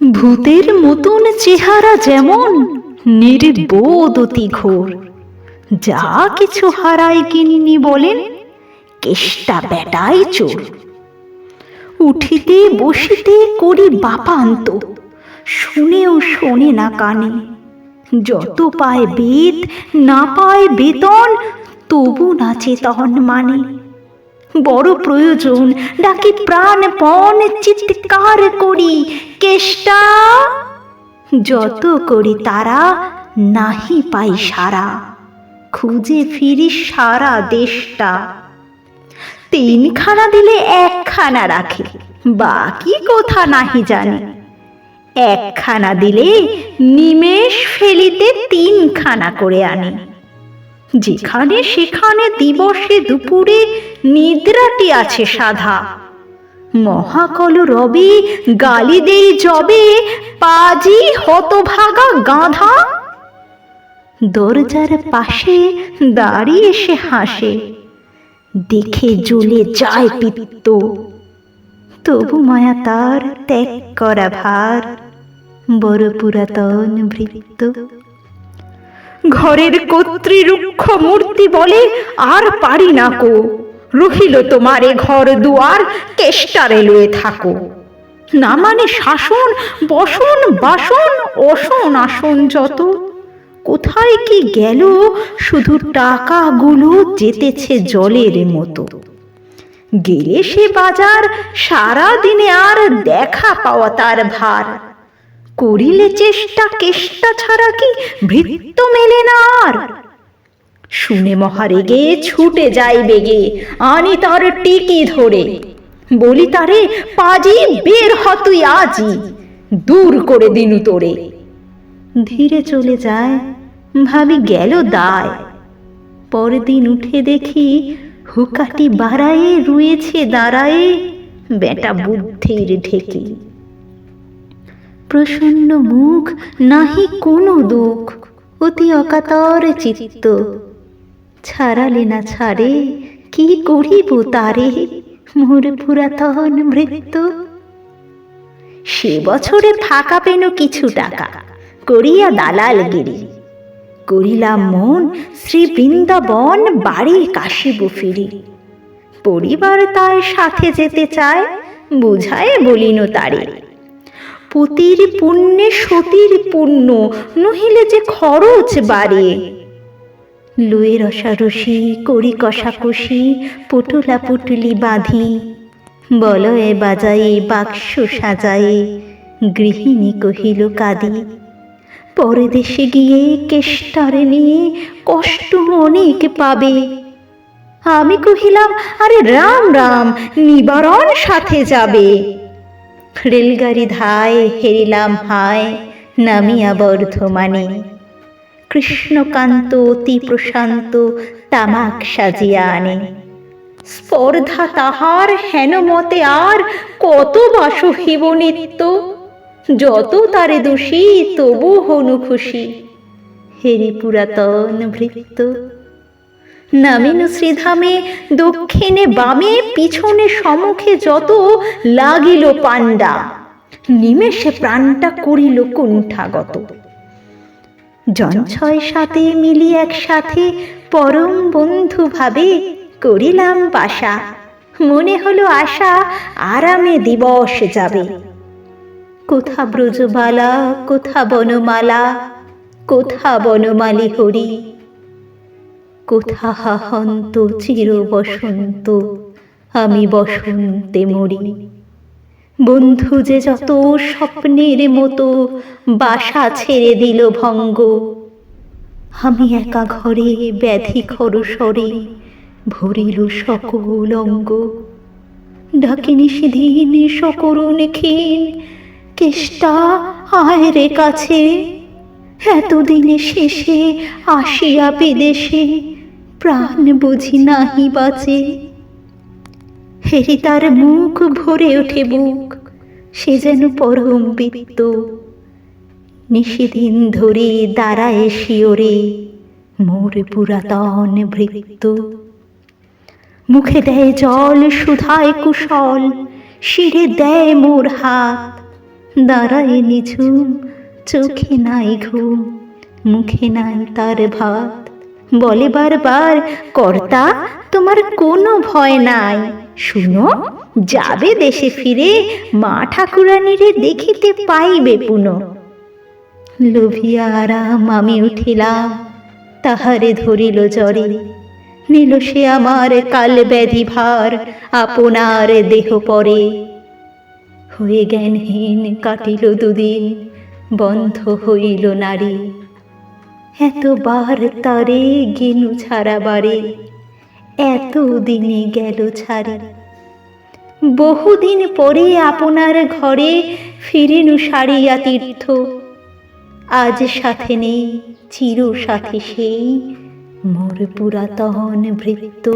ভূতের মতন চেহারা যেমন, নির্বোধ অতি ঘোর যা কিছু হারায় কিন্নি বলেন, কেষ্টা বেটাই চোর। উঠিতে বসিতে করি বাপান্ত, শুনেও শোনে না কানে। যত পায় বেদ, না পায় বেতন, তবু নাচে তখন মানে। বড় প্রয়োজন। ডাকি প্রাণ প্রাণপণ চিৎকার করি। কেষ্টা, যত করি তারা নাহি পাই সারা। খুঁজে ফিরি সারা দেশটা। তিনখানা দিলে একখানা রাখে। বাকি কোথা নাহি জানে। একখানা দিলে নিমেষ ফেলিতে তিনখানা করে আনে। যেখানে সেখানে দিবসে দুপুরে নিদ্রাটি আছে সাধা। মহাকল রবি, গালি দেই জবে, পাজি হতভাগা গাধা। দরজার পাশে দাঁড়িয়ে সে হাসে, দেখে জ্বলে যায় পিত্ত। তবু মায়া তার ত্যাগ করা ভার, বড় পুরাতন ভৃত্য। ঘরের কর্তৃরুক্ষ মূর্তি বলে আর পারি না কো। রহিল তোমারে ঘর দুয়ার কেষ্টারে লয়ে থাকো। না মানে শাসন, বসন, বাসন, অসন, আসন যত। কোথায় কি গেল, শুধু টাকাগুলো যেতেছে জলের মতো। গেলে সে বাজার সারা দিনে আর দেখা পাওয়া তার ভার। করিলে চেষ্টা, কেষ্টা ছাড়া কি ভৃত্য মেলে না আর? শুনে মহারেগে ছুটে যাই বেগে, আনি তার টিকি ধরে। বলি তারে, পাজি, বের হ তুই আজই দূর করে দিনু তোরে। ধীরে চলে যায়, ভাবি গেল দায়। পরদিন উঠে দেখি হুকাটি বাড়ায়ে রুয়েছে দাঁড়ায়ে, বেটা বুদ্ধির ঢেকি। প্রসন্ন মুখ, নাহি কোনো দুঃখ, অতি অকাতর চিত্ত। ছাড়ালে না ছাড়ে, কি করিব তারে? মোর পুরাতন মৃত্য সে বছরে ফাঁকা পেন কিছু টাকা, করিয়া দালালগিরি। করিলাম মন শ্রী বৃন্দাবন বাড়ি কাশিব ফিরি। পরিবার তার সাথে যেতে চায়, বুঝায় বলিন তারে। পতির পুণ্যে সতীর পুণ্য, নহিলে যে খরচ বাড়ে। লুয়ে রসারসি করি কষাকষি পুটুলা পুটুলি বাঁধি। বলয়ে বাজায়ে, বাক্স সাজায়ে, গৃহিণী কহিল, কাঁদি। পরে দেশে গিয়ে কেষ্টারে নিয়ে কষ্ট অনেক পাবে। আমি কহিলাম, আরে রাম রাম, নিবারণ সাথে যাবে। রেলগাড়ি ধায় হেরিলাম হায় নামিয়া বর্ধমানে। কৃষ্ণকান্ত অতি প্রশান্ত তামাক সাজিয়া আনে। স্পর্ধা তাহার হেন মতে আর কত বাসহিব নিত্য? যত তারে দোষী তবু হনু খুশি। হেরি পুরাতন ভৃত্য। নামিনু শ্রীধামে, দক্ষিণে বামে, পিছনে সম্মুখে যত লাগিল পাণ্ডা। নিমেষে প্রাণটা করিল কুণ্ঠাগত। জন ছয় সাথে মিলি একসাথে পরম বন্ধু ভাবে করিলাম বাসা। মনে হলো আশা আরামে দিবস যাবে। কোথা ব্রজবালা, কোথা বনমালা, কোথা বনমালী হরি কোথা হাহন্ত চির বসন্ত, আমি বসন্তে মরি। বন্ধু যে যত স্বপ্নের মতো বাসা ছেড়ে দিল ভঙ্গ, আমি একা ঘরে ব্যাধি খরসরে ভরিল সকল অঙ্গ। ডাকিনি সেদিন সকরুণ ক্ষীণ, কেষ্টা আয় রে কাছে, এতদিনে শেষে আসিয়া বিদেশে প্রাণ বুঝি নাহি বাঁচে। হেরি তার মুখ ভরে ওঠে বুক, সে যেন পরম বৃত্ত। নিশিদিন ধরে দাঁড়ায় শিওরে মোর পুরাতন ভৃত্য। মুখে দেয় জল, সুধায় কুশল, শিরে দেয় মোর হাত। দাঁড়ায় নিঝুম, চোখে নাই ঘুম, মুখে নাই তার ভাত। বলে বারবার কর্তা, তোমার কোনো ভয় নাই। শুনো, যাবে দেশে ফিরে, মা ঠাকুরানীরে দেখিতে পাইবে পুনঃ। লোভিয়া আরাম আমি উঠিলাম, তাহারে ধরিল জ্বরে। নিল সে আমার কাল ব্যাধি ভার আপনার দেহ পরে। হয়ে জ্ঞানহীন কাটিল দুদিন, বন্ধ হইল নারী। এতবার তারে গেনু ছাড়া বারে, এত দিনে গেল ছাড়ি। বহুদিন পরে আপনার ঘরে ফিরেনু সারিয়া তীর্থ। আজ সাথে নেই চির সাথে সেই মোর পুরাতন ভৃত্য।